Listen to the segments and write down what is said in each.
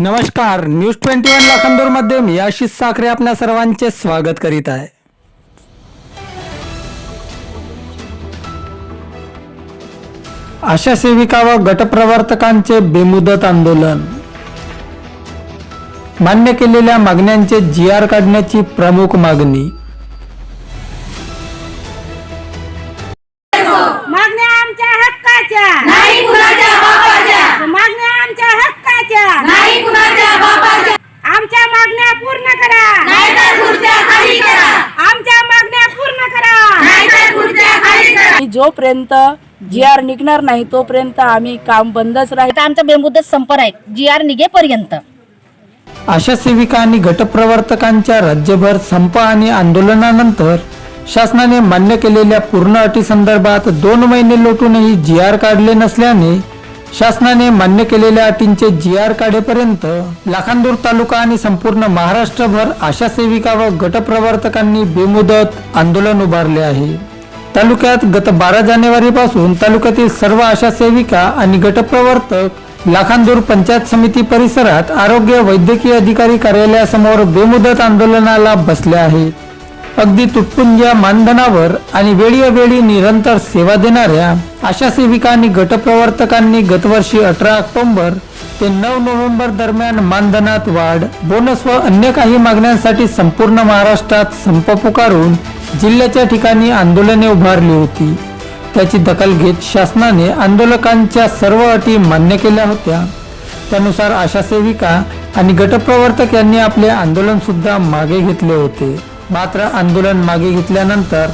नमस्कार news twenty one लाखांदूरमध्ये मी आशिष साखरे आपल्या सर्वांचे स्वागत करीत आहे. आशा सेविका व गटप्रवर्तकांचे बेमुदत आंदोलन. मान्य केलेल्या मागण्यांचे जी आर काढण्याची प्रमुख मागणी. जोपर्यंत जी आर निघणार नाही तोपर्यंत आम्ही काम बंदच राहील. आमचा बेमुदत संप आहे जी आर निघेपर्यंत. आशा सेविका आणि गटप्रवर्तकांच्या राज्यभर संप आणि आंदोलनानंतर शासनाने मान्य केलेल्या पूर्ण अटीसंदर्भात दोन महिने लोटूनही जी आर काढले नसल्याने शासनाने मान्य केलेल्या अटींचे जी आर काढेपर्यंत लाखांदूर तालुका आणि संपूर्ण महाराष्ट्रभर आशा सेविका व गटप्रवर्तकांनी बेमुदत आंदोलन उभारले आहे. तालुक्यात गत बारा जानेवारी पासून तालुक्यातील सर्व आशा सेविका आणि गटप्रवर्तक लाखांदूर पंचायत समिती परिसरात आरोग्य वैद्यकीय अधिकारी कार्यालयासमोर बेमुदत आंदोलनाला बसले आहेत. अगदी तुटपुंज्या मानधनावर आणि वेळीवेळी निरंतर सेवा देणाऱ्या आशा सेविका आणि गटप्रवर्तकांनी गतवर्षी अठरा ऑक्टोबर ते नऊ नोव्हेंबर दरम्यान मानधनात वाढ बोनस व अन्य काही मागण्यांसाठी संपूर्ण महाराष्ट्रात संप पुकारून जिल्ह्याच्या ठिकाणी आंदोलने उभारली होती. त्याची दखल घेत शासनाने आंदोलकांच्या सर्व अटी मान्य केल्या होत्या. त्यानुसार आशा सेविका आणि गटप्रवर्तक यांनी आपले आंदोलन सुद्धा मागे घेतले होते. मात्र आंदोलन मागे घेतल्यानंतर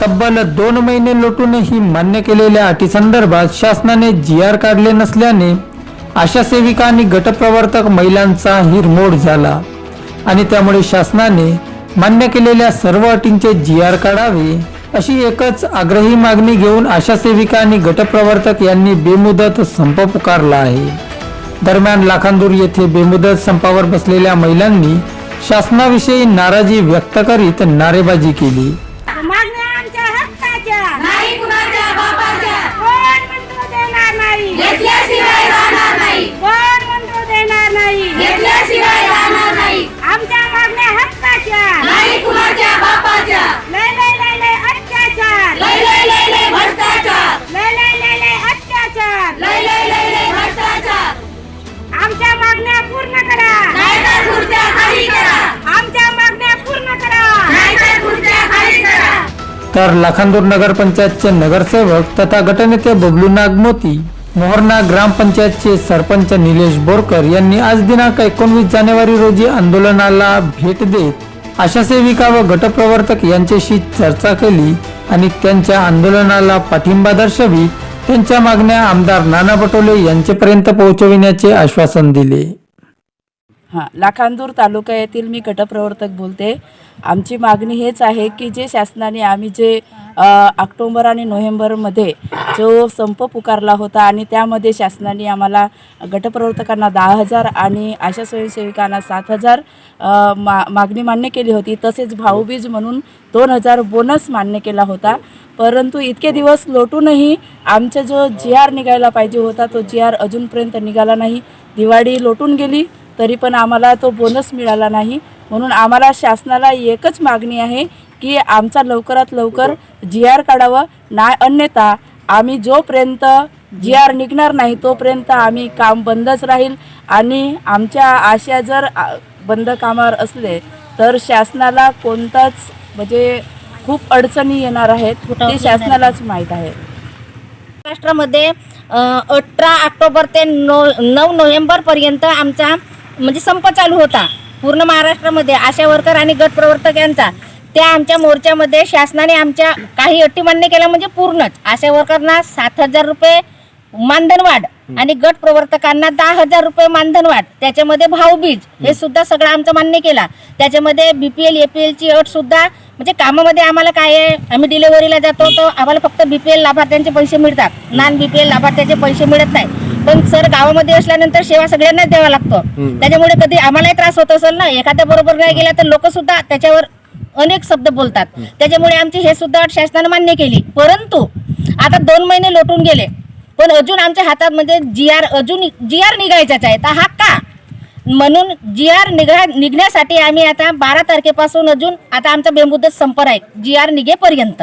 तब्बल दोन महिने लोटूनही मान्य केलेल्या अटीसंदर्भात शासनाने जी आर काढले नसल्याने आशा सेविका आणि गटप्रवर्तक महिलांचा हिरमोड झाला आणि त्यामुळे शासनाने मान्य केलेल्या सर्व अटींचे जी आर काढावे अशी एकच आग्रही मागणी घेऊन आशा सेविका आणि गटप्रवर्तक यांनी बेमुदत संप पुकारला आहे. दरम्यान लाखांदूर येथे बेमुदत संपावर बसलेल्या महिलांनी शासनाविषयी नाराजी व्यक्त करीत नारेबाजी केली. तर लाखांदूर नगरपंचायतचे नगरसेवक तथा गटनेते बबलू नागमोती मोहरना ग्रामपंचायतचे सरपंच निलेश बोरकर यांनी आज दिनांक एकोणवीस जानेवारी रोजी आंदोलनाला भेट देत आशा सेविका व गटप्रवर्तक यांच्याशी चर्चा केली आणि त्यांच्या आंदोलनाला पाठिंबा दर्शवी त्यांच्या मागण्या आमदार नाना पटोले यांच्यापर्यंत पोहोचविण्याचे आश्वासन दिले. हां लाखांदूर तालुका येथील मी गटप्रवर्तक बोलते. आमची मागणी हेच आहे की जे शासनाने आम्ही जे ऑक्टोंबर आणि नोव्हेंबरमध्ये जो संप पुकारला होता आणि त्यामध्ये शासनाने आम्हाला गटप्रवर्तकांना दहा हजार आणि आशा स्वयंसेविकांना सात हजार मा मागणी मान्य केली होती. तसेच भाऊबीज म्हणून दोन हजार बोनस मान्य केला होता. परंतु इतके दिवस लोटूनही आमचा जो जी आर निघायला पाहिजे होता तो जी आर अजूनपर्यंत निघाला नाही. दिवाळी लोटून गेली. तरी पण आम्हाला तो बोनस मिळाला नाही. म्हणून आम्हाला शासनाला एकच मागणी आहे की आमचा लवकरात लवकर जी आर काढावं. ना अन्यथा आम्ही जोपर्यंत जी आर निघणार नाही तोपर्यंत आम्ही काम बंदच राहील. आणि आमच्या आशा जर बंद कामावर असले तर शासनाला कोणताच म्हणजे खूप अडचणी येणार आहेत ते शासनालाच माहीत आहे. महाराष्ट्रामध्ये अठरा ऑक्टोबर ते नो नऊ नोव्हेंबरपर्यंत आमचा म्हणजे संप चालू होता. पूर्ण महाराष्ट्रामध्ये आशा वर्कर आणि गट प्रवर्तक यांचा. त्या आमच्या मोर्चामध्ये शासनाने आमच्या काही अटी मान्य केल्या म्हणजे पूर्णच. आशा वर्करना सात हजार रुपये मानधन वाढ आणि गट प्रवर्तकांना दहा हजार रुपये मानधन वाढ त्याच्यामध्ये भाऊबीज हे सुद्धा सगळं आमचं मान्य केला. त्याच्यामध्ये बीपीएल एपीएलची अट सुद्धा म्हणजे कामामध्ये आम्हाला काय आहे? आम्ही डिलेव्हरीला जातो तर आम्हाला फक्त बीपीएल लाभार्थ्यांचे पैसे मिळतात. नॉन बीपीएल लाभार्थ्याचे पैसे मिळत नाही. पण सर गावामध्ये असल्यानंतर सेवा सगळ्यांनाच द्यावा लागतो. त्याच्यामुळे कधी आम्हालाही त्रास होत असेल ना एखाद्या बरोबर नाही गेला तर लोक सुद्धा त्याच्यावर अनेक शब्द बोलतात. त्याच्यामुळे आमची हे सुद्धा अट शासनानं मान्य केली. परंतु आता दोन महिने लोटून गेले. पण अजून आमच्या हातात म्हणजे जी आर अजून जी आर निघायचाच आहे तर हा का? म्हणून जी आर निघा निघण्यासाठी आम्ही आता बारा तारखेपासून अजून आता आमचा बेमुदत संपर आहे. G R निघेपर्यंत.